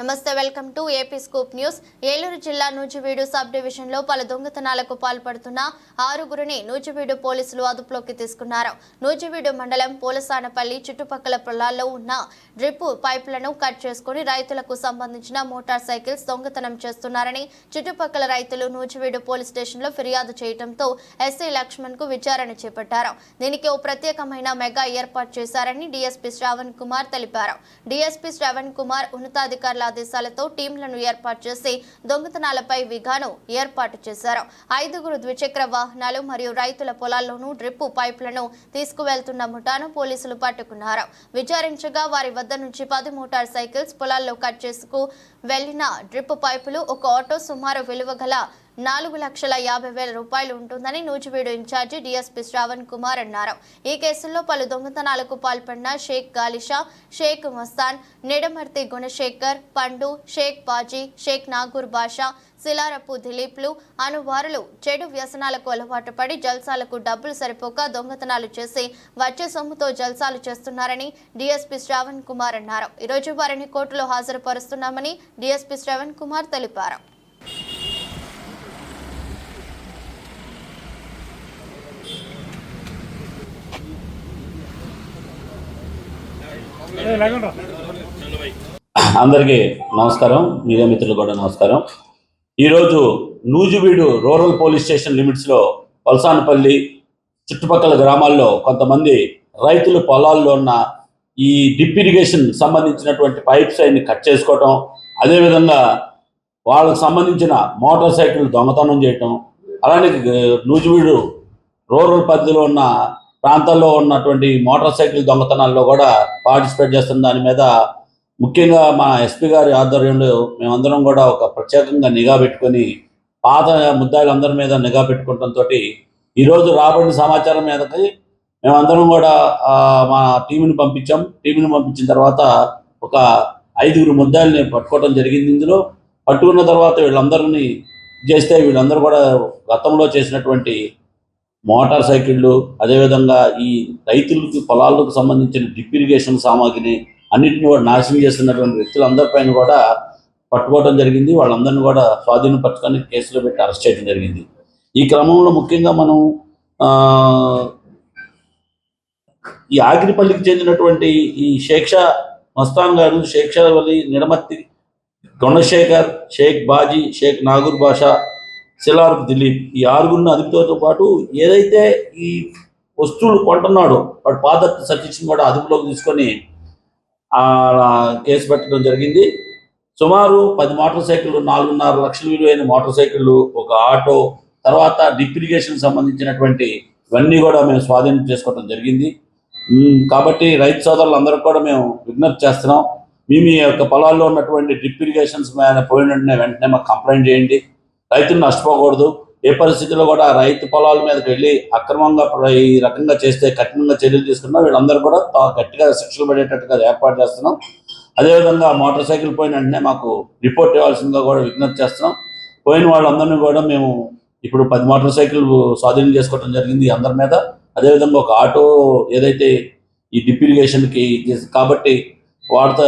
నమస్తే welcome to AP scoop news. Eluru జిల్లా Nuzvid sub డివిజన్లో పలు దొంగతనాలకు పాల్పడుతున్న ఆరుగురిని నూజివీడు పోలీసులు అదుపులోకి తీసుకున్నారు. నూజివీడు మండలం పోలసానపల్లి చుట్టుపక్కల పొలాల్లో ఉన్న డ్రిప్ పైపులను కట్ చేసుకుని రైతులకు సంబంధించిన మోటార్ సైకిల్స్ దొంగతనం చేస్తున్నారని చుట్టుపక్కల రైతులు నూజివీడు పోలీస్ స్టేషన్లో ఫిర్యాదు చేయడంతో ఎస్ఐ లక్ష్మణ్కు విచారణ చేపట్టారు. దీనికి ఓ ప్రత్యేకమైన మెగా ఏర్పాటు చేశారని డీఎస్పీ శ్రావణ్ కుమార్ తెలిపారు. డీఎస్పీ శ్రావణ్ కుమార్ ఉన్నతాధికారుల ఆదేశాలతో టీంలను ఏర్పాటు చేసి దొంగతనాలపై విగాను ఏర్పాటు చేశారు. ఐదుగురు ద్విచక్ర వాహనాలు మరియు రైతుల పొలాల్లోనూ డ్రిప్ పైపులను తీసుకువెళ్తున్న ముఠాను పోలీసులు పట్టుకున్నారు. విచారించగా వారి వద్ద నుంచి పది మోటార్ సైకిల్స్ పొలాల్లో కట్ చేసుకు వెళ్ళిన డ్రిప్ పైపులు ఒక ఆటో సుమారు విలువ గల నాలుగు లక్షల యాభై వేల రూపాయలు ఉంటుందని నూజివీడు ఇన్ఛార్జి డిఎస్పి శ్రావణ్ కుమార్ అన్నారు. ఈ కేసుల్లో పలు దొంగతనాలకు పాల్పడిన షేక్ గాలిషా షేక్ మస్తాన్ నిడమర్తి గుణశేఖర్ పండు షేక్ బాజీ షేక్ నాగూర్ బాషా శిలారపు దిలీప్లు అనువారులు చెడు వ్యసనాలకు అలవాటు పడి జల్సాలకు డబ్బులు సరిపోక దొంగతనాలు చేసి వచ్చే సొమ్ముతో జల్సాలు చేస్తున్నారని డీఎస్పీ శ్రావణ్ కుమార్ అన్నారు. ఈరోజు వారిని కోర్టులో హాజరుపరుస్తున్నామని డీఎస్పీ శ్రావణ్ కుమార్ తెలిపారు. అందరికీ నమస్కారం. మీడియా మిత్రులు కూడా నమస్కారం. ఈరోజు నూజివీడు రూరల్ పోలీస్ స్టేషన్ లిమిట్స్లో పల్సానపల్లి చుట్టుపక్కల గ్రామాల్లో కొంతమంది రైతుల పొలాల్లో ఉన్న ఈ డిప్ ఇరిగేషన్ సంబంధించినటువంటి పైప్స్ అన్ని కట్ చేసుకోవటం అదేవిధంగా వాళ్ళకు సంబంధించిన మోటార్ సైకిల్ దొంగతనం చేయటం అలానే నూజువీడు నూజివీడు రూరల్ పరిధిలో ఉన్న ప్రాంతాల్లో ఉన్నటువంటి మోటార్ సైకిల్ దొంగతనాల్లో కూడా పార్టిసిపేట్ చేస్తున్న దాని మీద ముఖ్యంగా మా ఎస్పీ గారి ఆధ్వర్యంలో మేమందరం కూడా ఒక ప్రత్యేకంగా నిఘా పెట్టుకొని పాత ముద్దాయిలందరి మీద నిఘా పెట్టుకోవడంతో ఈరోజు రాబడిన సమాచారం మీదకి మేమందరం కూడా మా టీంని పంపించాం. టీంని పంపించిన తర్వాత ఒక ఐదుగురు ముద్దాయిల్ని పట్టుకోవడం జరిగింది ఇందులో. పట్టుకున్న తర్వాత వీళ్ళందరినీ చేస్తే వీళ్ళందరూ కూడా గతంలో చేసినటువంటి మోటార్ సైకిళ్ళు అదేవిధంగా ఈ రైతులకు పొలాలకు సంబంధించిన డ్రిప్ ఇరిగేషన్ సామాగ్రిని అన్నింటిని కూడా నాశనం చేస్తున్నటువంటి వ్యక్తులందరిపైన కూడా పట్టుకోవడం జరిగింది. వాళ్ళందరినీ కూడా స్వాధీనం పట్టుకొని కేసులో పెట్టి అరెస్ట్ చేయడం జరిగింది. ఈ క్రమంలో ముఖ్యంగా మనం ఆ, ఈ ఆగిరిపల్లికి చెందినటువంటి ఈ షేక్షా మస్తాన్ గారు షేక్షా వలి నిడమత్తి గుణశేఖర్ షేక్ బాజీ షేక్ నాగూర్ బాషా సిలార్ దిలీప్. ఈ ఆరుగురిని అదుపుతో పాటు ఏదైతే ఈ వస్తువులు కొంటున్నాడో వాడు పాదత్ సతీష్ని కూడా అదుపులోకి తీసుకొని కేసు పెట్టడం జరిగింది. సుమారు పది మోటార్ సైకిళ్ళు నాలుగున్నర లక్షల విలువైన మోటార్ సైకిళ్ళు ఒక ఆటో తర్వాత డిప్లికేషన్ ఇరిగేషన్ సంబంధించినటువంటి ఇవన్నీ కూడా మేము స్వాధీనం చేసుకోవడం జరిగింది. కాబట్టి రైతు సోదరులందరికీ కూడా మేము విజ్ఞప్తి చేస్తున్నాం. మీ మీ యొక్క పొలాల్లో ఉన్నటువంటి డ్రిప్ ఇరిగేషన్స్ పోయిన వెంటనే మాకు కంప్లైంట్ చేయండి. రైతులు నష్టపోకూడదు. ఏ పరిస్థితిలో కూడా రైతు పొలాల మీదకి వెళ్ళి అక్రమంగా ఈ రకంగా చేస్తే కఠినంగా చర్యలు తీసుకున్నా వీళ్ళందరూ కూడా తా- గట్టిగా శిక్షలు పడేటట్టుగా ఏర్పాటు చేస్తున్నాం. అదేవిధంగా మోటార్ సైకిల్ పోయిన వెంటనే మాకు రిపోర్ట్ ఇవ్వాల్సిందిగా కూడా విజ్ఞప్తి చేస్తున్నాం. పోయిన వాళ్ళందరినీ కూడా మేము ఇప్పుడు పది మోటార్ సైకిల్ స్వాధీనం చేసుకోవడం జరిగింది అందరి మీద. అదేవిధంగా ఒక ఆటో ఏదైతే ఈ డిప్యూరిగేషన్కి కాబట్టి వాడత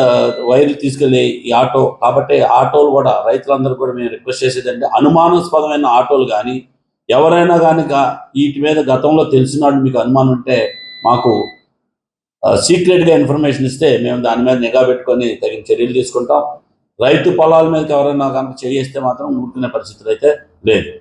వైర్లు తీసుకెళ్ళి ఈ ఆటో కాబట్టి ఆటోలు కూడా రైతులందరూ కూడా మేము రిక్వెస్ట్ చేసేదంటే అనుమానాస్పదమైన ఆటోలు కానీ ఎవరైనా కానీ వీటి మీద గతంలో తెలిసినాడు మీకు అనుమానం ఉంటే మాకు సీక్రెట్గా ఇన్ఫర్మేషన్ ఇస్తే మేము దాని మీద నిఘా పెట్టుకొని తగిన చర్యలు తీసుకుంటాం. రైతు పొలాల మీదకి ఎవరైనా కనుక చేయిస్తే మాత్రం ఊరుకునే పరిస్థితులు అయితే లేదు.